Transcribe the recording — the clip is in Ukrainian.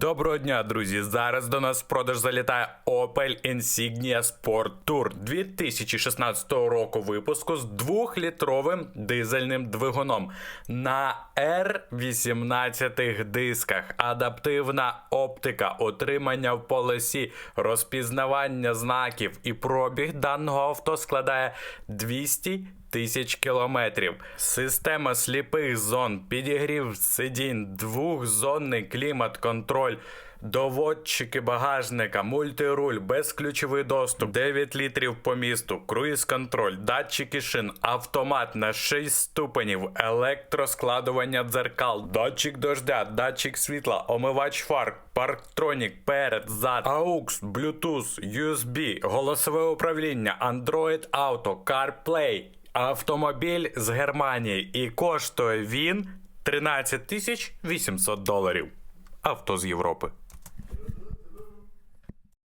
Доброго дня, друзі! Зараз до нас в продаж залітає Opel Insignia Sport Tour 2016 року випуску з 2-літровим дизельним двигуном на R18 дисках, адаптивна оптика, отримання в полосі, розпізнавання знаків і пробіг даного авто складає 200 тисяч кілометрів. Система сліпих зон, підігрів сидінь, двохзонний клімат-контроль. Доводчики багажника, мультируль, безключовий доступ, 9 літрів по місту, круїз-контроль, датчики шин, автомат на 6 ступенів, електроскладування дзеркал, датчик дождя, датчик світла, омивач фар, парктронік, перед, зад, AUX, Bluetooth, USB, голосове управління, Android Auto, CarPlay. Автомобіль з Германії і коштує він 13 тисяч 800 доларів. Авто з Європи.